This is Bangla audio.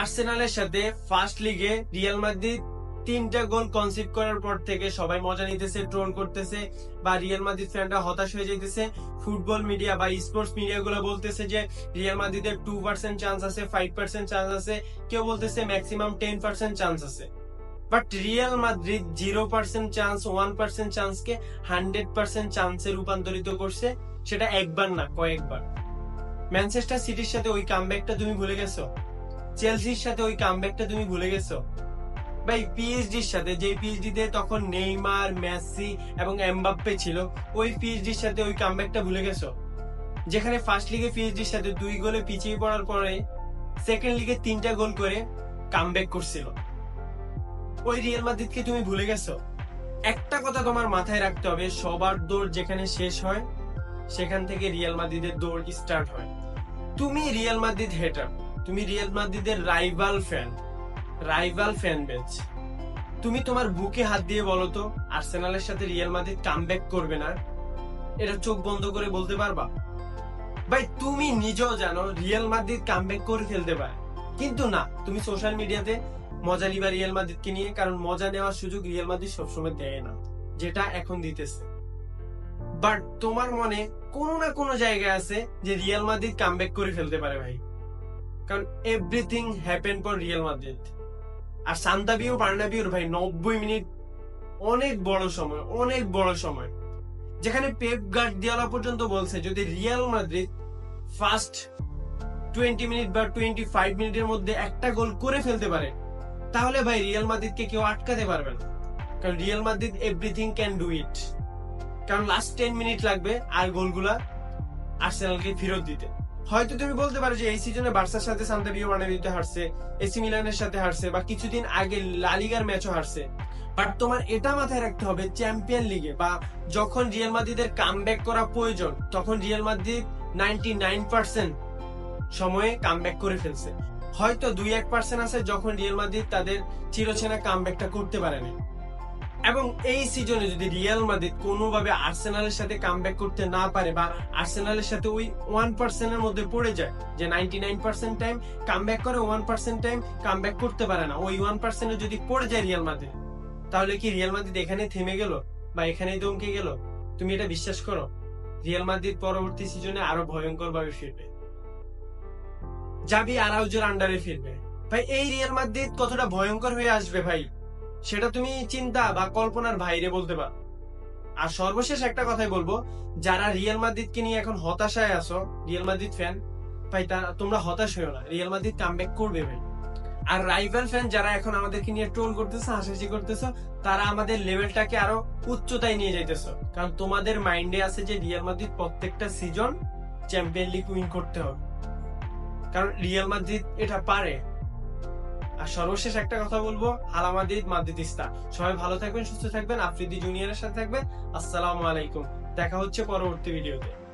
আর্সেনালের সাথে ফার্স্ট লিগে রিয়াল মাদ্রিদ তিনটা গোল কনসিভ করার পর থেকে সবাই মজা নিতেছে ট্রোল করতেছে বা রিয়াল মাদ্রিদ ফ্যানরা হতাশ হয়ে যাইতেছে। ফুটবল মিডিয়া বা স্পোর্টস মিডিয়া গুলো বলতেছে যে রিয়াল মাদ্রিদের টু পার্সেন্ট চান্স আছে ফাইভ পার্সেন্ট চান্স আছে। কেউ বলতেছে ম্যাক্সিমাম টেন পার্সেন্ট চান্স আছে। But Real Madrid zero percent chance one percent চান্সকে hundred percent চান্সে রূপান্তরিত করছে, সেটা একবার না, কয়েকবার। ম্যানচেস্টার সিটির সাথে ওই কামব্যাকটা তুমি ভুলে গেছো? চেলসির সাথে ওই কামব্যাকটা তুমি ভুলে গেছো? ভাই পিএইচডির সাথে যে পিএইচডি তে তখন নেইমার, মেসি এবং এমবাপ্পে ছিল, ওই পিএইচডির সাথে ওই কামব্যাকটা ভুলে গেছো? যেখানে ফার্স্ট লিগে পিএইচডির সাথে দুই গোলে পিছিয়ে পড়ার পরে সেকেন্ড লিগে তিনটা গোল করে কামব্যাক করছিল। ওই রিয়াল মাদ্রিদকে তুমি ভুলে গেছো? একটা কথা তোমার মাথায় রাখতে হবে, সবার দৌড় যেখানে শেষ হয়, সেখান থেকে রিয়াল মাদ্রিদের দৌড় স্টার্ট হয়? তুমি রিয়াল মাদ্রিদ হেটার তুমি রিয়াল মাদ্রিদের rival fan rival fan bench তুমি তোমার বুকে হাত দিয়ে বলো তো আর্সেনালের সাথে রিয়াল মাদ্রিদ কামব্যাক করবে না? এটা চোখ বন্ধ করে বলতে পারবা? ভাই, তুমি নিজেও জানো রিয়াল মাদ্রিদ কামব্যাক করে ফেলতে পারে। কিন্তু না, তুমি সোশ্যাল মিডিয়াতে মজা নিবা রিয়াল মাদ্রিদকে নিয়ে, কারণ মজা নেওয়ার সুযোগ রিয়াল মাদ্রিদ সবসময় দেয় না, যেটা এখন দিতেছে। বাট তোমার মনে কোনো না কোনো জায়গায় আছে যে রিয়াল মাদ্রিদ কামব্যাক করে ফেলতে পারে ভাই। কারণ everything happen for Real Madrid R Santiago বার্নাবিওর ভাই, নব্বই মিনিট অনেক বড় সময়, অনেক বড় সময়। যেখানে পেপ গার্দিওলা পর্যন্ত বলছে, যদি Real Madrid first twenty minute বা টোয়েন্টি ফাইভ মিনিটের মধ্যে একটা গোল করে ফেলতে পারে, তাহলে ভাই রিয়াল মাদ্রিদকে কেউ আটকাতে পারবে না। কারণ Real Madrid everything can do it কারণ লাস্ট টেন মিনিট লাগবে আর গোলগুলা আর্সেনালকে ফেরত দিতে। হয়তো তুমি বলতে পারো যে এই সিজনে বার্সার সাথে সান্তাবিও বানাবিতে হারছে এসি মিলানের সাথে হারছে, বা কিছুদিন আগে লালিগার ম্যাচও হারছে। বাট তোমার এটা মাথায় রাখতে হবে চ্যাম্পিয়ন লিগে বা যখন রিয়াল মাদ্রিদের কামব্যাক করা প্রয়োজন, তখন Real Madrid ninety nine percent সময়ে কামব্যাক করে ফেলছে। হয়তো দুই এক পার্সেন্ট আছে যখন রিয়াল মাদ্রিদ তাদের চিরচেনা কামব্যাকটা করতে পারেনি এবং এই সিজনে যদি রিয়াল মাদ্রিদ কোনোভাবে আর্সেনালের সাথে কামব্যাক করতে না পারে বা আর্সেনালের সাথে ওই ওয়ান পার্সেন্টের মধ্যে পড়ে যায়, যে ninety nine percent time comeback করে ওয়ান পার্সেন্ট টাইম কামব্যাক করতে পারে না, ওই ওয়ান পার্সেন্টে যদি পড়ে যায় রিয়াল মাদ্রিদ তাহলে কি রিয়াল মাদ্রিদ এখানে থেমে গেল বা এখানেই দমকে গেল? তুমি এটা বিশ্বাস করো? রিয়াল মাদ্রিদ পরবর্তী সিজনে আরও ভয়ঙ্কর ভাবে ফিরবে। জাবি আরাউজোর আন্ডারে ফিরবে। ভাই, এই রিয়াল মাদ্রিদ কতটা ভয়ঙ্কর হয়ে আসবে ভাই? সেটা তুমি চিন্তা বা কল্পনার বাইরে বলতে পার। আর সর্বশেষ একটা কথাই বলব, যারা রিয়াল মাদ্রিদকে নিয়ে এখন হতাশায় আছো, রিয়াল মাদ্রিদ ফ্যান ভাই তোমরা হতাশ হয়েও না। রিয়াল মাদ্রিদ কামব্যাক করবে, ভাই। আর রাইভাল ফ্যান যারা এখন আমাদেরকে নিয়ে ট্রোল করতেছো, হাসাহাসি করতেছো, তারা আমাদের লেভেলটাকে আরও উচ্চতায় নিয়ে যাইতেছো। কারণ তোমাদের মাইন্ডে আছে যে রিয়াল মাদ্রিদ প্রত্যেকটা সিজন চ্যাম্পিয়ন লিগ উইন করতে হবে। কারণ রিয়াল মাদ্রিদ এটা পারে। আর সর্বশেষ একটা কথা বলব, হালামাদিদ মাদিদিস্তা সবাই ভালো থাকবেন, সুস্থ থাকবেন, আফ্রিদি জুনিয়রের সাথে থাকবেন। আসসালামু আলাইকুম। দেখা হচ্ছে পরবর্তী ভিডিওতে।